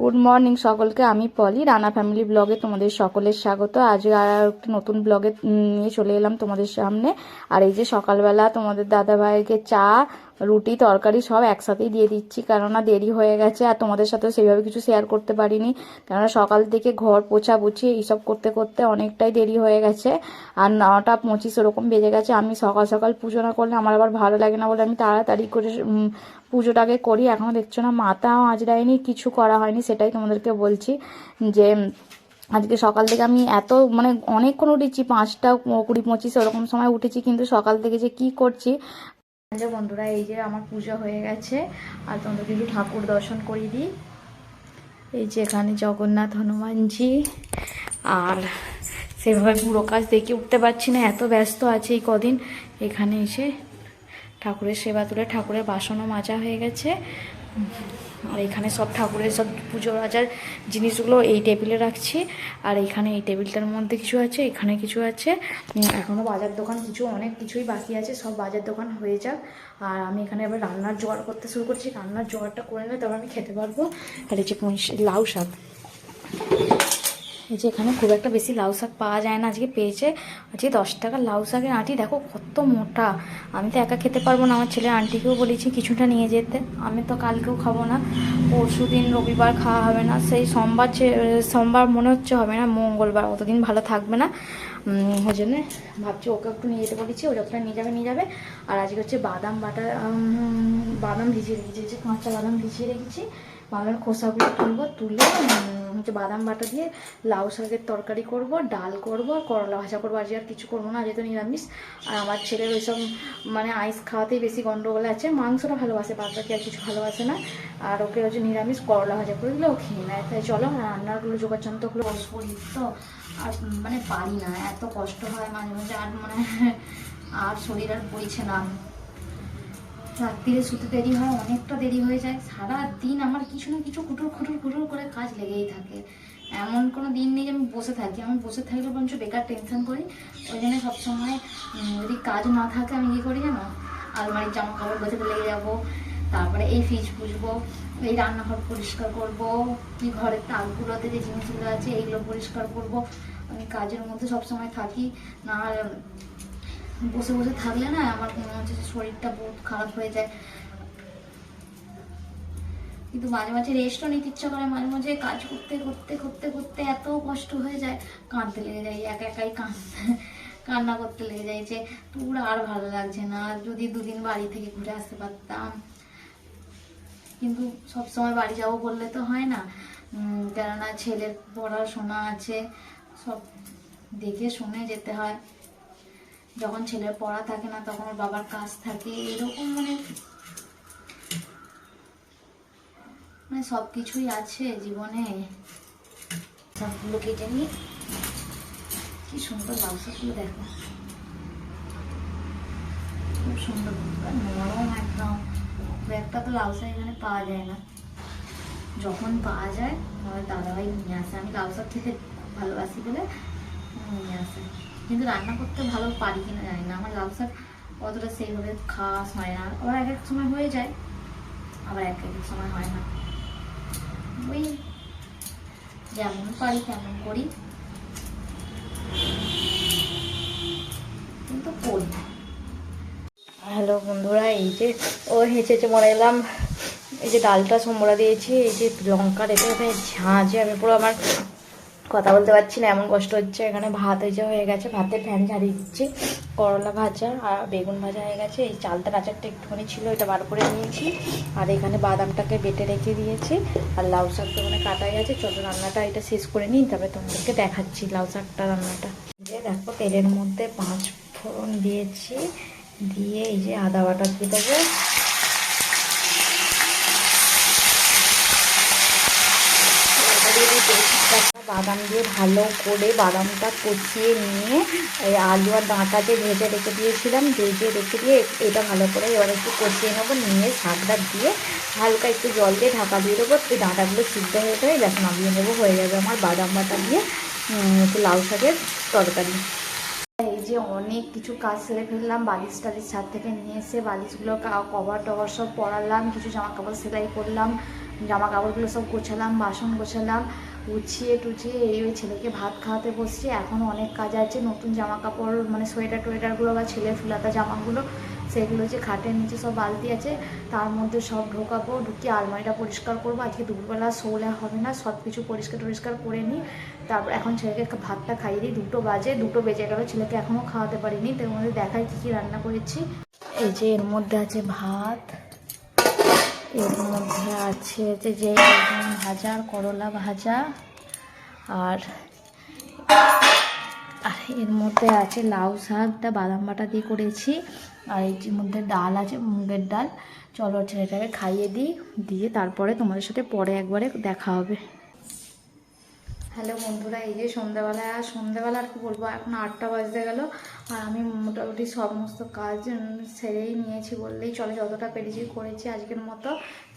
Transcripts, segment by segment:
Good morning সকলকে, আমি পলি, Rana family ব্লগে তোমাদের সকলের স্বাগত। আজ আর একটি নতুন ব্লগে নিয়ে চলে এলাম তোমাদের সামনে। আর এই যে সকালবেলা তোমাদের দাদা ভাইকে চা রুটি, তরকারি সব একসাথেই দিয়ে দিচ্ছি। কেননা দেরি হয়ে গেছে আর তোমাদের সাথেও সেইভাবে কিছু শেয়ার করতে পারিনি। কেননা সকাল থেকে ঘর পোছা পুছি এইসব করতে করতে অনেকটাই দেরি হয়ে গেছে। আর নটা পঁচিশ ওরকম বেজে গেছে। আমি সকাল সকাল পুজো না করলে আমার আবার ভালো লাগে না বলে আমি তাড়াতাড়ি করে পুজোটাকে করি। এখনও দেখছ না, মাথাও আঁচড়ায়নি, কিছু করা হয়নি সেটাই তোমাদেরকে বলছি যে, আজকে সকাল থেকে আমি এত মানে অনেকক্ষণ উঠেছি, পাঁচটা কুড়ি পঁচিশ ওরকম সময় উঠেছি, কিন্তু সকাল থেকে যে কি করছি যে বন্ধুরা, এই যে আমার পূজা হয়ে গেছে, আর তোমাদেরকে একটু ঠাকুর দর্শন করিয়ে দিই। এই যে এখানে জগন্নাথ হনুমানজি, আর সেভাবে পুরো কাজ দেখে উঠতে পারছি না, এত ব্যস্ত আছে এই কদিন। এখানে এসে ঠাকুরের সেবা তুলে ঠাকুরের বাসনও মাজা হয়ে গেছে। আর এখানে সব ঠাকুরের সব পুজো আচার জিনিসগুলো এই টেবিলে রাখছি। আর এখানে এই টেবিলটার মধ্যে কিছু আছে, এখানে কিছু আছে। এখনও বাজার দোকান কিছু, অনেক কিছুই বাকি আছে, সব বাজার দোকান হয়ে যাক। আর আমি এখানে এবার রান্নার জোগাড় করতে শুরু করছি। রান্নার জোগাড়টা করে নিলে তবে আমি খেতে পারব। আর এই যে লাউ শাক। এই যে এখানে খুব একটা বেশি লাউ শাক পাওয়া যায় না আজকে পেয়েছে। আজকে দশ টাকার লাউ শাকের আঁটি, দেখো কত মোটা। আমি তো একা খেতে পারব না, আমার ছেলে আন্টিকেও বলেছি কিছুটা নিয়ে যেতে। আমি তো কালকেও খাব না। পরশু দিন রবিবার খাওয়া হবে না, সেই সোমবার সোমবার মনে হচ্ছে হবে না, মঙ্গলবার, অতদিন ভালো থাকবে না। ওই জন্যে ভাবছি ওকে একটু নিয়ে যেতে বলেছি ওই যতটা নিয়ে যাবে নিয়ে যাবে। আর আজকে হচ্ছে বাদাম বাটা বাদাম ভিজিয়ে রেখেছি কাঁচা বাদাম ভিজিয়ে রেখেছি। বাদামের খোসাগুলো তুলবো, তুলে হচ্ছে বাদাম বাটা দিয়ে লাউ শাকের তরকারি করব, ডাল করব, আর করলা ভাজা করব। আজকে আর কিছু করব না যেহেতু নিরামিষ। আর আমার ছেলের ওইসব মানে আইস খাওয়াতেই বেশি গন্ডগোল আছে। মাংসটা ভালোবাসে বাদ বাকি আর কিছু ভালোবাসে না। আর ওকে হচ্ছে নিরামিষ করলা ভাজা করে দিলে ও খেয়ে নেয়। তাই চলো রান্নারগুলো যোগাযন্ত্রগুলো করি তো আর মানে পারি না, এত কষ্ট হয় মাঝে মাঝে। আর মানে আর শরীর আর বইছে না। রাত্রিরে শুতে দেরি হয়, অনেকটা দেরি হয়ে যায়। সারা দিন আমার কিছু না কিছু খুটুর খুটুর খুটুর করে কাজ লেগেই থাকে। এমন কোনো দিন নেই যে আমি বসে থাকি। আমি বসে থাকলে বরঞ্চ বেকার টেনশন করি ওই জন্য সবসময় যদি কাজ না থাকে আমি কী করি জানো? আলমারির জামা কাপড় গোছাতে লেগে যাব। তারপরে এই ফ্রিজ বুঝব এই রান্নাঘর পরিষ্কার করব কি ঘরের তাকগুলোতে যে জিনিসগুলো আছে, এইগুলো পরিষ্কার করব। আমি কাজের মধ্যে সবসময় থাকি। না বসে বসে থাকলে না আমার মনে হচ্ছে যে শরীরটা বহুত খারাপ হয়ে যায়। কিন্তু মাঝে মাঝে রেস্টও নিতে ইচ্ছা করে, মাঝে মাঝে কাজ করতে করতে করতে করতে এত কষ্ট হয়ে যায়, কাঁদতে লেগে যায়, একা একাই কান্না করতে লেগে যায় যে তোর আর ভালো লাগছে না যদি দুদিন বাড়ি থেকে ঘুরে আসতে পারতাম। কিন্তু সব সময় বাড়ি যাব বললে তো হয় না। কেননা ছেলের পড়াশোনা আছে, সব দেখে শুনে যেতে হয়। যখন ছেলের পড়া থাকে না, তখন ওর বাবার কাজ থাকে, এরকম মানে মানে সব কিছুই আছে জীবনে। সবগুলো কেটে নিই। কি সুন্দর শাকগুলো দেখো। খুব সুন্দর নরম একদম। একটা তো লাউ শাক এখানে পাওয়া যায় না। যখন পাওয়া যায় আমার দাদাভাই নিয়ে আসে। আমি লাউ থেকে ভালোবাসি বলে নিয়ে আসে। কিন্তু রান্না করতে ভালো পারি কিনা জানি না। আমার লাউ শাক অতটা সেইভাবে খাস হয় না। আবার এক এক সময় হয়ে যায়, আবার এক এক সময় হয় না। ওই যেমন পারি তেমন করি। কিন্তু করি হ্যালো বন্ধুরা, এই যে ও হেঁচেছে মরে এলাম। এই যে ডালটা সোমরা দিয়েছি, এই যে লঙ্কা রেখে ঝাঁঝে আমি পুরো আমার কথা বলতে পারছি না, এমন কষ্ট হচ্ছে। এখানে ভাত যে হয়ে গেছে, ভাতের ফ্যান ঝাড়িয়ে দিচ্ছি। করলা ভাজা আর বেগুন ভাজা হয়ে গেছে। এই চালতার আচারটা একটুখানি ছিল, এটা বার করে নিয়েছি। আর এখানে বাদামটাকে বেটে রেখে দিয়েছি। আর লাউ শাকটা মানে কাটাই আছে। চলো রান্নাটা এটা শেষ করে নিই তবে তোমাদেরকে দেখাচ্ছি লাউ শাকটা, রান্নাটা। যে দেখো, তেলের মধ্যে পাঁচ ফোড়ন দিয়েছি। দিয়ে এই যে আদা বাটা দিয়ে দেবো। বাদাম দিয়ে ভালো করে বাদামটা কচিয়ে নিয়ে, এই আলু আর ডাঁটাকে ভেজে রেখে দিয়েছিলাম, ভেজে রেখে দিয়ে এটা ভালো করে এবার একটু কচিয়ে নেব, নিয়ে শাকটা দিয়ে হালকা একটু জল দিয়ে ঢাকা দিয়ে দেবো, এই ডাঁটাগুলো সিদ্ধ হয়ে যায় ব্যাস নামিয়ে নেব, হয়ে যাবে আমার বাদাম বাটা দিয়ে একটু লাউ শাকের তরকারি। এই যে অনেক কিছু কাজ সেরে ফেললাম, বালিশ টালিশ ছাদ থেকে নিয়ে এসে বালিশগুলো কভার টভার সব পরালাম, কিছু জামা কাপড় সেলাই করলাম জামা কাপড়গুলো সব গোছালাম, বাসন গোছালাম, গুছিয়ে টুচিয়ে এই ওই ছেলেকে ভাত খাওয়াতে বসছি। এখনও অনেক কাজ আছে, নতুন জামা কাপড় মানে সোয়েটার টোয়েটারগুলো বা ছেলে ফুলাতা জামাগুলো, সেগুলো যে খাটের নিচে সব বালতি আছে, তার মধ্যে সব ঢোকাবো, ঢুকিয়ে আলমারিটা পরিষ্কার করব। আজকে দুপুরবেলা শোলে হবে না, সব কিছু পরিষ্কার টরিষ্কার করে নিই। তারপর এখন ছেলেকে ভাতটা খাইয়ে দিই, দুটো বাজে, দুটো বেজে গেল, ছেলেকে এখনও খাওয়াতে পারিনি। তার মধ্যে দেখাই কী কী রান্না করেছি। এই যে এর মধ্যে আছে ভাত এর মধ্যে আছে যে ভাজা, করলা ভাজা আর আর এর মধ্যে আছে লাউ শাকটা বাদাম বাটা দিয়ে করেছি। আর এর মধ্যে ডাল আছে, মুগের ডাল, চলো ছেলেটাকে খাইয়ে দিই, দিয়ে তারপরে তোমাদের সাথে পরে একবারে দেখা হবে। হ্যালো বন্ধুরা, এই যে সন্ধ্যাবেলা আর সন্ধ্যাবেলা আর কি বলব, এখন আটটা বাজতে গেল, আর আমি মোটামুটি সমস্ত কাজ সেরেই নিয়েছি বললেই চলে, যতটা পেরেছি করেছি আজকের মতো।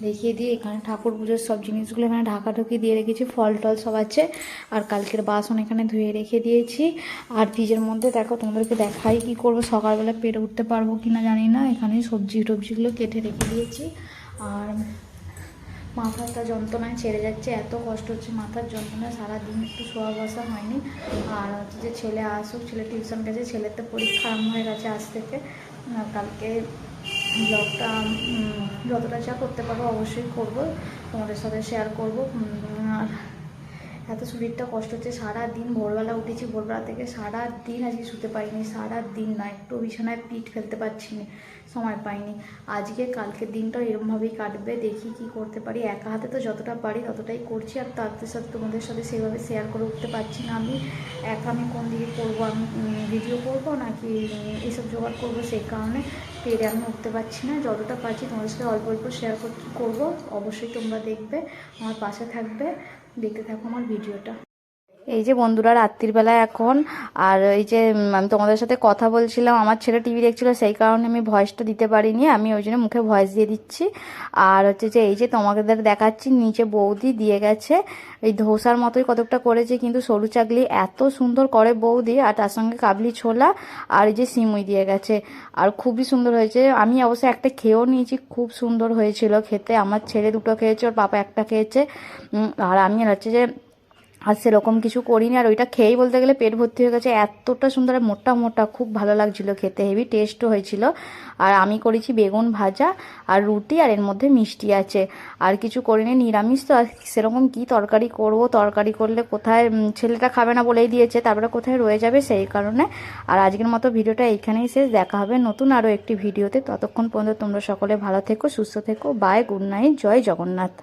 দেখিয়ে দিয়ে এখানে ঠাকুর পুজোর সব জিনিসগুলো এখানে ঢাকা ঢুকি দিয়ে রেখেছি, ফল টল সব আছে, আর কালকের বাসন এখানে ধুয়ে রেখে দিয়েছি। আর ফ্রিজের মধ্যে দেখো, তোমাদেরকে দেখাই কি করব, সকালবেলা পেরে উঠতে পারব কি না জানি না, এখানে সবজি টবজিগুলো কেটে রেখে দিয়েছি। আর মাথাটা যন্ত্রণায় ছেড়ে যাচ্ছে, এত কষ্ট হচ্ছে, মাথার যন্ত্রণায় সারাদিন একটু শোয়া বসা হয়নি। আর হচ্ছে যে ছেলে আসুক, ছেলে টিউশন গেছে, ছেলের তো পরীক্ষা আরম্ভ হয়ে গেছে আজ থেকে। কালকে ব্লগটা যতটা যা করতে পারব অবশ্যই করব, তোমাদের সাথে শেয়ার করব। আর এত শরীরটা কষ্ট হচ্ছে সারা দিন ভোরবেলা উঠেছি, ভোরবেলা থেকে সারা দিন আজকে শুতে পারিনি সারা দিন না, একটু বিছানায় পিঠ ফেলতে পারছি না সময় পাইনি। আজকে কালকের দিনটা এরমভাবেই কাটবে, দেখি কি করতে পারি। একা হাতে তো যতটা পারি ততটাই করছি, আর তাদের সাথে তোমাদের সাথে সেভাবে শেয়ার করে উঠতে পারছি না আমি। একা আমি কোন দিকে করব, আমি ভিডিও করব নাকি এসব জোগাড় করব সেই কারণে। পেরে আমি উঠতে পারছি না। যতটা পারছি তোমাদের সাথে অল্প অল্প শেয়ার করব। অবশ্যই তোমরা দেখবে, আমার পাশে থাকবে। দেখতে থাকো আমার ভিডিওটা এই যে বন্ধুরা রাত্রিবেলা এখন, আর এই যে আমি তোমাদের সাথে কথা বলছিলাম, আমার ছেলে টিভি দেখছিল, সেই কারণে আমি ভয়েসটা দিতে পারিনি, আমি ওই জন্য মুখে ভয়েস দিয়ে দিচ্ছি। আর হচ্ছে যে, এই যে তোমাদের দেখাচ্ছি, নিচে বৌদি দিয়ে গেছে, এই ধোসার মতোই কতকটা করেছে, কিন্তু সরু চাকলি এত সুন্দর করে বৌদি, আর তার সঙ্গে কাবলি ছোলা, আর এই যে সিমুই দিয়ে গেছে। আর খুবই সুন্দর হয়েছে, আমি অবশ্য একটা খেয়েও নিয়েছি, খুব সুন্দর হয়েছিল খেতে, আমার ছেলে দুটো খেয়েছে, ওর পাপা একটা খেয়েছে আর আমি হচ্ছে যে আর সেরকম কিছু করিনি। আর ওইটা খেয়েই বলতে গেলে পেট ভর্তি হয়ে গেছে। এতটা সুন্দর মোটা মোটা, খুব ভালো লাগছিল খেতে। হেভি টেস্টও হয়েছিল। আর আমি করেছি বেগুন ভাজা আর রুটি আর এর মধ্যে মিষ্টি আছে। আর কিছু করিনি, নিরামিষ তো। আর সেরকম কি তরকারি করব? তরকারি করলে কোথায় ছেলেটা খাবে না বলেই দিয়েছে। তারপরে কোথায় রয়ে যাবে সেই কারণে। আর আজকের মতো ভিডিওটা এইখানেই শেষ। দেখা হবে নতুন আরও একটি ভিডিওতে। ততক্ষণ পর্যন্ত তোমরা সকলে ভালো থেকো, সুস্থ থেকো। বাই গুড নাইট জয় জগন্নাথ।